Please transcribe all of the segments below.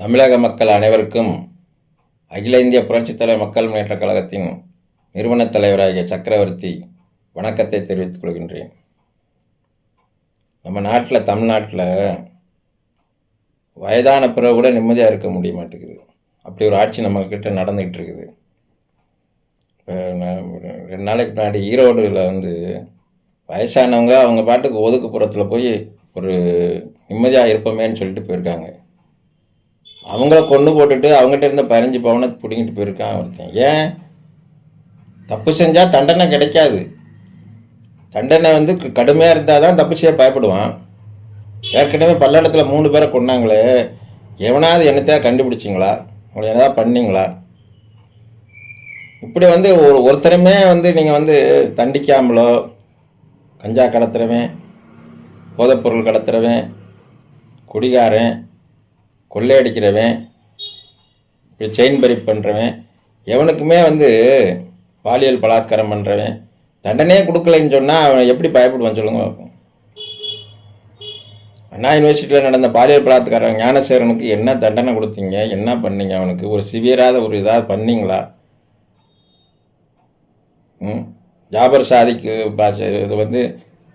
தமிழக மக்கள் அனைவருக்கும் அகில இந்திய புரட்சித்தலைவர் மக்கள் முன்னேற்றக் கழகத்தின் நிறுவனத் தலைவராகிய சக்கரவர்த்தி வணக்கத்தை தெரிவித்துக் கொள்கின்றேன். நம்ம நாட்டில் தமிழ்நாட்டில் வயதான பிறகு கூட நிம்மதியாக இருக்க முடிய மாட்டேங்குது. அப்படி ஒரு ஆட்சி நம்மக்கிட்ட நடந்துக்கிட்டு இருக்குது. இப்போ ரெண்டு நாளைக்கு முன்னாடி ஈரோடுல வந்து வயசானவங்க அவங்க பாட்டுக்கு ஒதுக்குப்புறத்தில் போய் ஒரு நிம்மதியாக இருப்போமேன்னு சொல்லிட்டு போயிருக்காங்க. அவங்கள கொண்டு போட்டுட்டு அவங்ககிட்ட இருந்த பதினஞ்சு பவுனை பிடுங்கிட்டு போயிருக்கான் ஒருத்தன். ஏன்? தப்பு செஞ்சால் தண்டனை கிடைக்காது. தண்டனை வந்து கடுமையாக இருந்தால் தான் தப்பு செய்ய பயப்படுவான். ஏற்கனவே பல்லடத்தில் மூணு பேரை கொன்னாங்களே எவனாவது என்னத்தையா கண்டுபிடிச்சிங்களா? உங்களை எதாவது பண்ணீங்களா? இப்படி வந்து ஒரு ஒருத்தருமே வந்து நீங்கள் வந்து தண்டிக்காமலோ கஞ்சா கடத்துறவன் போதைப்பொருள் கடத்துறவன் குடிகாரன் கொள்ளையடிக்கிறவன் இப்படி செயின் பறி பண்ணுறவன் எவனுக்குமே வந்து பாலியல் பலாத்காரம் பண்ணுறவன் தண்டனையே கொடுக்கலைன்னு சொன்னால் அவன் எப்படி பயப்படுவான் சொல்லுங்க பார்ப்போம். அண்ணா யூனிவர்சிட்டியில் நடந்த பாலியல் பலாத்காரம் ஞானசேகரனுக்கு என்ன தண்டனை கொடுத்தீங்க? என்ன பண்ணீங்க அவனுக்கு? ஒரு சிவியராத ஒரு இதாக பண்ணீங்களா? ம்? ஜாபர் சாதிக்கு பாச இது வந்து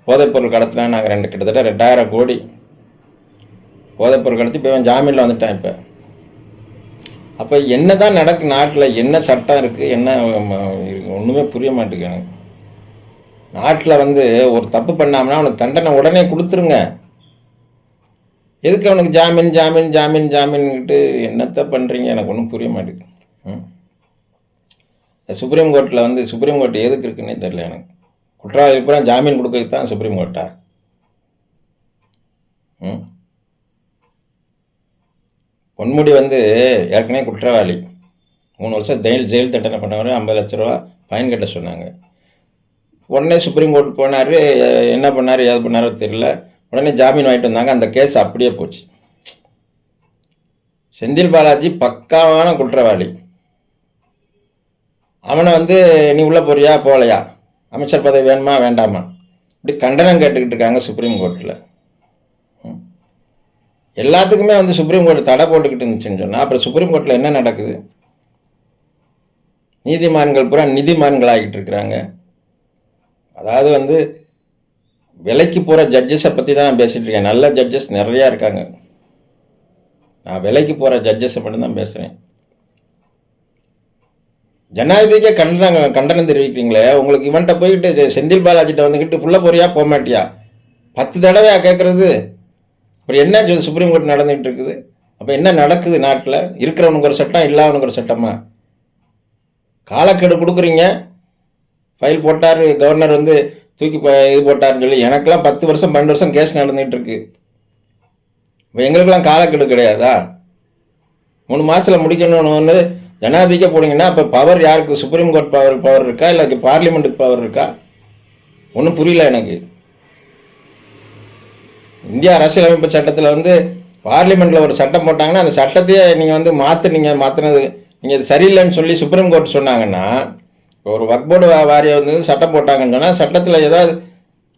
போதைப்பொருள் கடத்தினா நாங்கள் ரெண்டு கிட்டத்தட்ட ரெண்டாயிரம் கோடி போதைப்பொருள் கடத்தி இப்போ இவன் ஜாமீனில் வந்துட்டான் இப்போ. அப்போ என்ன தான் நடக்கு நாட்டில் என்ன சட்டம் இருக்குது என்ன ஒன்றுமே புரிய மாட்டேங்குது எனக்கு. நாட்டில் வந்து ஒரு தப்பு பண்ணாமனா அவனுக்கு தண்டனை உடனே கொடுத்துருங்க. எதுக்கு அவனுக்கு ஜாமீன் ஜாமீன் ஜாமீன் ஜாமீன்கிட்டு என்னத்தை பண்ணுறீங்க எனக்கு ஒன்றும் புரிய மாட்டேங்குது. ம். சுப்ரீம் கோர்ட்டில் வந்து சுப்ரீம் கோர்ட் எதுக்கு இருக்குன்னே தெரில எனக்கு. குற்றவாளி பூரா ஜாமீன் கொடுக்கறதுக்கு தான் சுப்ரீம் கோர்ட்டா? ம். பொன்முடி வந்து ஏற்கனவே குற்றவாளி. மூணு வருஷம் ஜெயில் ஜெயில் தண்டனை பண்ணவர் ஐம்பது லட்ச ரூபா ஃபைன் கட்ட சொன்னாங்க. உடனே சுப்ரீம் கோர்ட் போனார் என்ன பண்ணார் ஏது பண்ணாரோ தெரியல. உடனே ஜாமீன் வாங்கிட்டு வந்தாங்க அந்த கேஸ் அப்படியே போச்சு. செந்தில் பாலாஜி பக்காவான குற்றவாளி. அவனை வந்து நீ உள்ளே போறியா போகலையா? அமைச்சர் பதவி வேணுமா வேண்டாமா? இப்படி கண்டனம் கேட்டுக்கிட்டு இருக்காங்க சுப்ரீம் கோர்ட்டில் எல்லாத்துக்குமே வந்து சுப்ரீம் கோர்ட் தடை போட்டுக்கிட்டு இருந்துச்சுன்னு சொன்னால் அப்புறம் சுப்ரீம் கோர்ட்டில் என்ன நடக்குது? நீதிமான்கள் பூரா நிதிமான்கள் ஆகிட்டு இருக்கிறாங்க. அதாவது வந்து விலைக்கு போகிற ஜட்ஜஸை பற்றி தான் நான் பேசிகிட்டு இருக்கேன். நல்ல ஜட்ஜஸ் நிறையா இருக்காங்க. நான் விலைக்கு போகிற ஜட்ஜஸை மட்டும்தான் பேசுகிறேன் ஜனாதிபதிக்கே கண்டனாங்க கண்டனம் தெரிவிக்கிறீங்களே? உங்களுக்கு இவன்கிட்ட போயிட்டு இது செந்தில் பாலாஜிட்ட வந்துக்கிட்டு புள்ள போறியா? போக மாட்டியா? பத்து தடவையா கேட்குறது அப்புறம் என்ன சுப்ரீம் கோர்ட் நடந்துகிட்டு இருக்குது? அப்போ என்ன நடக்குது நாட்டில்? இருக்கிறவனுக்கு ஒரு சட்டம் இல்லாதவனுக்கு ஒரு சட்டமா? காலக்கெடு கொடுக்குறீங்க. ஃபைல் போட்டார் கவர்னர் வந்து தூக்கி இது போட்டாருன்னு சொல்லி எனக்கெல்லாம் பத்து வருஷம் பன்னெண்டு வருஷம் கேஸ் நடந்துகிட்டு இருக்கு. இப்போ எங்களுக்கெல்லாம் காலக்கெடு கிடையாதா? மூணு மாதத்தில் முடிக்கணும்னு ஒன்று ஜனாதிபதிக்கே போனீங்கன்னா அப்போ பவர் யாருக்கு? சுப்ரீம் கோர்ட் பவர் பவர் இருக்கா? இல்லை பார்லிமெண்ட்டுக்கு பவர் இருக்கா? ஒன்றும் புரியல எனக்கு. இந்தியா அரசியலமைப்பு சட்டத்தில் வந்து பார்லிமெண்ட்டில் ஒரு சட்டம் போட்டாங்கன்னா அந்த சட்டத்தையே நீங்கள் வந்து மாற்றுனீங்க மாற்றினது நீங்கள் இது சரியில்லைன்னு சொல்லி சுப்ரீம் கோர்ட் சொன்னாங்கன்னா ஒரு வக் போர்டு வாரியம் வந்து சட்டம் போட்டாங்கன்னு சொன்னால் சட்டத்தில் ஏதாவது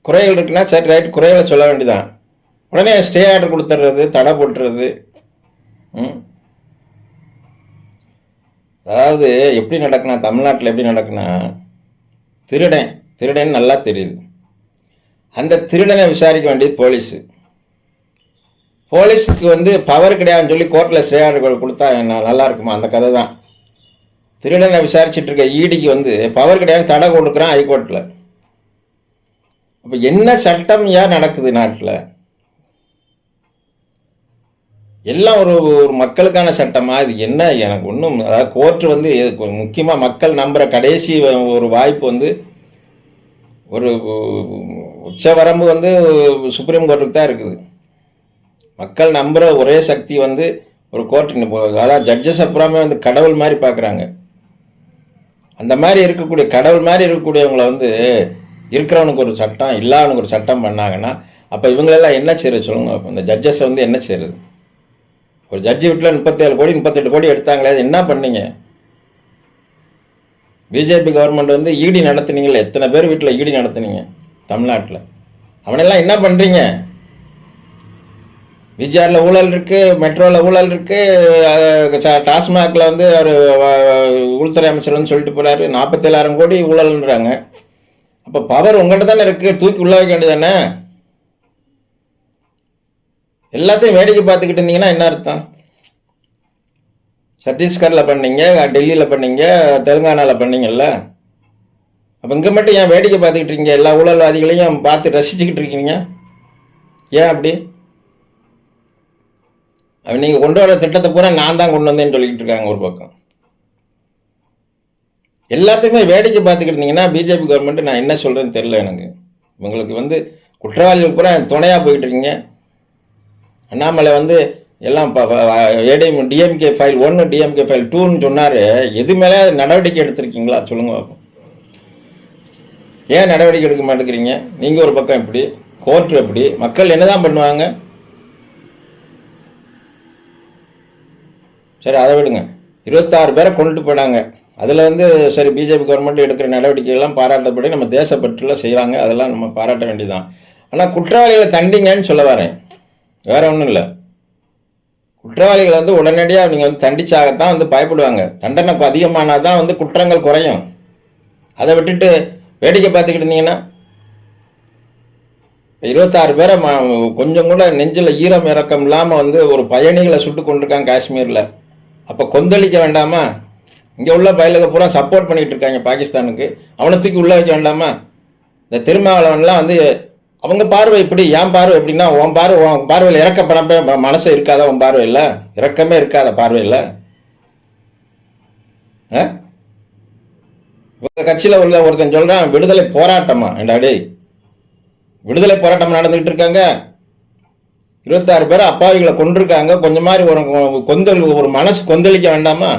குறைகள் இருக்குன்னா சரி ரைட் குறைகளை சொல்ல வேண்டியதான் உடனே ஸ்டே ஆர்டர் கொடுத்துட்றது தடை போட்டுறது ம்? அதாவது எப்படி நடக்குனா தமிழ்நாட்டில் எப்படி நடக்குனா திருடன் திருடன் நல்லா தெரியுது. அந்த திருடனை விசாரிக்க வேண்டியது போலீஸு. போலீஸுக்கு வந்து பவர் கிடையாதுன்னு சொல்லி கோர்ட்டில் ஸ்டே கொடுத்தா என்ன நல்லா இருக்குமா? அந்த கதை தான் திருடனை விசாரிச்சுட்டு இருக்க ஈடிக்கு வந்து பவர் கிடையாதுன்னு தடை கொடுக்குறான் ஹைகோர்ட்டில் அப்போ என்ன சட்டம் ஏன் நடக்குது நாட்டில்? எல்லாம் ஒரு ஒரு மக்களுக்கான சட்டமாக இது என்ன? எனக்கு ஒன்றும் அதாவது கோர்ட்டு வந்து முக்கியமாக மக்கள் நம்புகிற கடைசி ஒரு வாய்ப்பு வந்து ஒரு உச்ச வரம்பு வந்து சுப்ரீம் கோர்ட்டுக்கு தான் இருக்குது. மக்கள் நம்புகிற ஒரே சக்தி வந்து ஒரு கோர்ட்டு அதான் ஜட்ஜஸ் அப்புறமே வந்து கடவுள் மாதிரி பார்க்குறாங்க. அந்த மாதிரி இருக்கக்கூடிய கடவுள் மாதிரி இருக்கக்கூடியவங்களை வந்து இருக்கிறவனுக்கு ஒரு சட்டம் இல்லாதவனுக்கு ஒரு சட்டம் பண்ணாங்கன்னா அப்போ இவங்களெல்லாம் என்ன செய்யறது சொல்லுங்க. இந்த ஜட்ஜஸ் வந்து என்ன செய்யறது? ஒரு ஜட்ஜி வீட்டில் முப்பத்தேழு கோடி முப்பத்தெட்டு கோடி எடுத்தாங்களே என்ன பண்ணீங்க? பிஜேபி கவர்மெண்ட் வந்து ஈடி நடத்துனீங்களே எத்தனை பேர் வீட்டில் ஈடி நடத்துனீங்க? தமிழ்நாட்டில். அவனெல்லாம் என்ன பண்ணுறீங்க விஜயாரில் ஊழல் இருக்குது மெட்ரோவில் ஊழல் இருக்குது டாஸ்மாகில் வந்து அவர் உள்துறை அமைச்சர் வந்து சொல்லிட்டு போகிறாரு நாற்பத்தேழாயிரம் கோடி ஊழல்ன்றாங்க. அப்போ பவர் உங்கள்கிட்ட தானே இருக்குது தூக்கி உள்ள வைக்க வேண்டியதானே எல்லாத்தையும் வேடிக்கை பார்த்துக்கிட்டு இருந்தீங்கன்னா என்ன அர்த்தம்? சத்தீஸ்கரில் பண்ணீங்க டெல்லியில் பண்ணீங்க தெலுங்கானாவில் பண்ணீங்கல்ல? அப்போ இங்கே மட்டும் ஏன் வேடிக்கை பார்த்துக்கிட்டு இருக்கீங்க? எல்லா ஊழல்வாதிகளையும் பார்த்து ரசிச்சுக்கிட்டு இருக்கீங்க? ஏன் அப்படி? நீங்கள் கொண்டு வர திட்டத்தை பூரா நான் தான் கொண்டு வந்தேன்னு சொல்லிக்கிட்டு இருக்காங்க ஒரு பக்கம். எல்லாத்தையுமே வேடிக்கை பார்த்துக்கிட்டு இருந்தீங்கன்னா பிஜேபி கவர்மெண்ட் நான் என்ன சொல்கிறேன்னு தெரில எனக்கு. உங்களுக்கு வந்து குற்றவாளிகள் பூரா துணையாக போயிட்டு இருக்கீங்க. அண்ணாமலை வந்து எல்லாம் ஏடிஎம் டிஎம்கே ஃபைல் ஒன்று டிஎம்கே ஃபைல் டூன்னு சொன்னார். எது மேலே நடவடிக்கை எடுத்திருக்கீங்களா? சொல்லுங்க பார்ப்போம் ஏன் நடவடிக்கை எடுக்க மாட்டேங்கிறீங்க? நீங்கள் ஒரு பக்கம் எப்படி? கோர்ட்டு எப்படி? மக்கள் என்ன தான் பண்ணுவாங்க? சரி அதை விடுங்க. இருபத்தாறு பேரை கொண்டுட்டு போனாங்க அதில் வந்து சரி பிஜேபி கவர்மெண்ட் எடுக்கிற நடவடிக்கைகள்லாம் பாராட்டப்படி நம்ம தேசப்பற்றுல செய்கிறாங்க அதெல்லாம் நம்ம பாராட்ட வேண்டியதுதான். ஆனால் குற்றவாளிகளை தண்டிங்கன்னு சொல்ல வரேன். வேறு ஒன்றும் இல்லை. குற்றவாளிகளை வந்து உடனடியாக நீங்கள் வந்து தண்டிச்சாகத்தான் வந்து பயப்படுவாங்க. தண்டனை அதிகமானால் தான் வந்து குற்றங்கள் குறையும். அதை விட்டுட்டு வேடிக்கை பார்த்துக்கிட்டு இருந்தீங்கன்னா இருபத்தாறு பேரை கொஞ்சம் கூட நெஞ்சில் ஈரம் இறக்கம் இல்லாமல் வந்து ஒரு பயணிகளை சுட்டு கொண்டிருக்காங்க காஷ்மீரில். அப்போ கொந்தளிக்க வேண்டாமா? இங்கே உள்ள பயலுக்கு பூரா சப்போர்ட் பண்ணிகிட்டு இருக்காங்க பாகிஸ்தானுக்கு. அவனை தூக்கி உள்ளே வைக்க வேண்டாமா? இந்த திருமாவளவன்லாம் வந்து அவங்க பார்வை இப்படி என் பார்வை எப்படின்னா உன் பார்வை உன் பார்வையில் இறக்கப்படப்ப மனசு இருக்காதா உன் பார்வையில்? இறக்கமே இருக்காத பார்வையில்? ஆ? உங்கள் கட்சியில் உள்ள ஒருத்தன் சொல்கிறான் விடுதலை போராட்டமா? ஏண்டா டேய் விடுதலை போராட்டம் நடந்துகிட்டு இருக்காங்க. இருபத்தாறு பேர் அப்பாவிகளை கொண்டிருக்காங்க கொஞ்சம் மாதிரி ஒரு கொந்தல் ஒரு மனசு கொந்தளிக்க வேண்டாமா?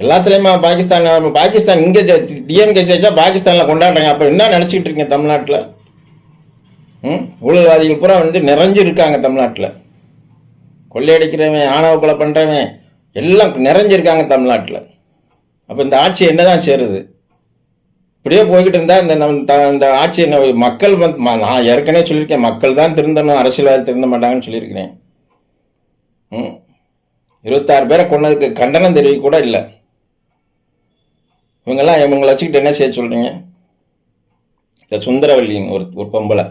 எல்லாத்துலேயுமா பாகிஸ்தான் பாகிஸ்தான் இங்கே டிஎம்கே ஜெயிச்சா பாகிஸ்தானில் கொண்டாடுறாங்க. அப்போ என்ன நினச்சிக்கிட்டு இருக்கீங்க தமிழ்நாட்டில்? ம்? ஊழல்வாதிகள் பூரா வந்து நிறைஞ்சு இருக்காங்க தமிழ்நாட்டில். கொள்ளையடிக்கிறவன் ஆணவ கொலை பண்ணுறவன் எல்லாம் நிறைஞ்சிருக்காங்க தமிழ்நாட்டில். அப்போ இந்த ஆட்சி என்ன தான் சேருது? இப்படியே போய்கிட்டு இருந்தா இந்த நம் த- இந்த ஆட்சி என்ன மக்கள் வந்து நான் ஏற்கனவே சொல்லியிருக்கேன் மக்கள் தான் திருந்தணும் அரசியல்வாதி திருந்த மாட்டாங்கன்னு சொல்லியிருக்கிறேன். ம். இருபத்தாறு பேரை கொண்டதுக்கு கண்டனம் தெரிவிக்க கூட இல்லை. இவங்கெல்லாம் இவங்களை வச்சுக்கிட்டு என்ன செய்ய சொல்கிறீங்க இந்த சுந்தரவல்லின் ஒரு ஒரு பொம்பளை.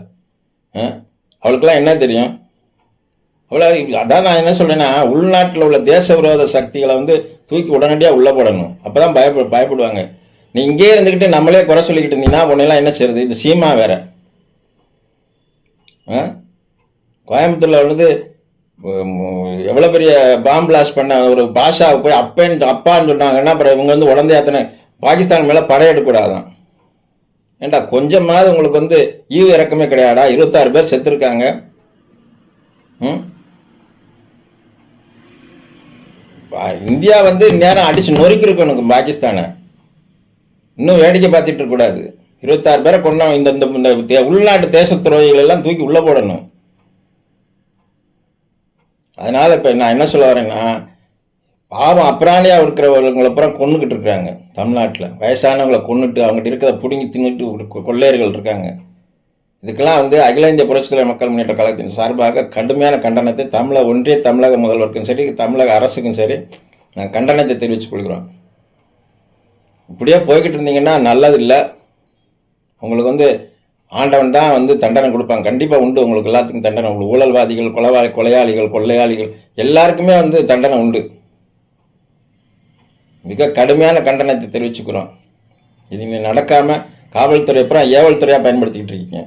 ஆ? அவளுக்கெல்லாம் என்ன தெரியும்? அவ்வளோ அதான் நான் என்ன சொல்கிறேன்னா உள்நாட்டில் உள்ள தேச விரோத சக்திகளை வந்து தூக்கி உடனடியாக உள்ளே போடணும். அப்போ தான் பயப்படு பயப்படுவாங்க. நீ இங்கே இருந்துக்கிட்டு நம்மளே குறை சொல்லிக்கிட்டு இருந்தீங்கன்னா உன்னெல்லாம் என்ன செய்யுது இது சீமா வேற. ஆ? கோயம்புத்தூரில் வந்து எவ்வளோ பெரிய பாம் பிளாஸ்ட் பண்ண ஒரு பாஷாவை போய் அப்பேன்னு அப்பான்னு சொன்னாங்கன்னா அப்புறம் இவங்க வந்து உடந்தே அத்தனை பாகிஸ்தான் மேலே படையெடுக்கூடாதான் ஏண்டா கொஞ்சமாவது உங்களுக்கு வந்து ஈவு இறக்கமே கிடையாடா இருபத்தாறு பேர் செத்துருக்காங்க. ம்? இந்தியா வந்து நேரம் அடிச்சு நொறுக்கிருக்கும் எனக்கு பாகிஸ்தானை. இன்னும் வேடிக்கை பார்த்துட்டு இருக்கக்கூடாது. இருபத்தாறு பேரை கொண்டா இந்த இந்த தே- உள்நாட்டு தேச துரோகிகள் எல்லாம் தூக்கி உள்ளே போடணும். அதனால இப்போ நான் என்ன சொல்ல வரேன்னா பாவம் அப்புறாணியாக இருக்கிறவங்களை அப்புறம் கொண்டுகிட்டு இருக்காங்க தமிழ்நாட்டில். வயசானவங்களை கொண்டுட்டு அவங்ககிட்ட இருக்கிறத பிடுங்கி தின்னுட்டு கொ- கொள்ளையர்கள் இருக்காங்க. இதுக்கெல்லாம் வந்து அகில இந்திய புரட்சித்தலைவர் மக்கள் முன்னேற்ற கழகத்தின் சார்பாக கடுமையான கண்டனத்தை தமிழக ஒன்றிய தமிழக முதல்வருக்கும் சரி தமிழக அரசுக்கும் சரி நான் கண்டனத்தை தெரிவித்துக் கொள்கிறோம். இப்படியே போய்கிட்டு இருந்தீங்கன்னா நல்லது இல்லை உங்களுக்கு வந்து ஆண்டவன் தான் வந்து தண்டனை கொடுப்பாங்க கண்டிப்பாக உண்டு உங்களுக்கு எல்லாத்துக்கும் தண்டனை. உண்டு ஊழல்வாதிகள் கொலவா கொலையாளிகள் கொள்ளையாளிகள் எல்லாருக்குமே வந்து தண்டனை உண்டு. மிக கடுமையான கண்டனத்தை தெரிவிச்சுக்கிறோம். இது நீங்கள் நடக்காமல் காவல்துறை அப்புறம் ஏவல்துறையாக பயன்படுத்திக்கிட்டு இருக்கீங்க.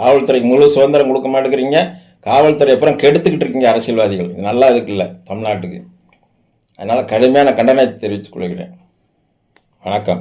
காவல்துறைக்கு முழு சுதந்திரம் கொடுக்க மாட்டேங்கிறீங்க. காவல்துறை அப்புறம் கெடுத்துக்கிட்டு இருக்கீங்க அரசியல்வாதிகள். இது நல்லா இதுக்கு இல்லை தமிழ்நாட்டுக்கு. அதனால் கடுமையான கண்டனத்தை தெரிவித்துக் கொள்கிறேன். வணக்கம்.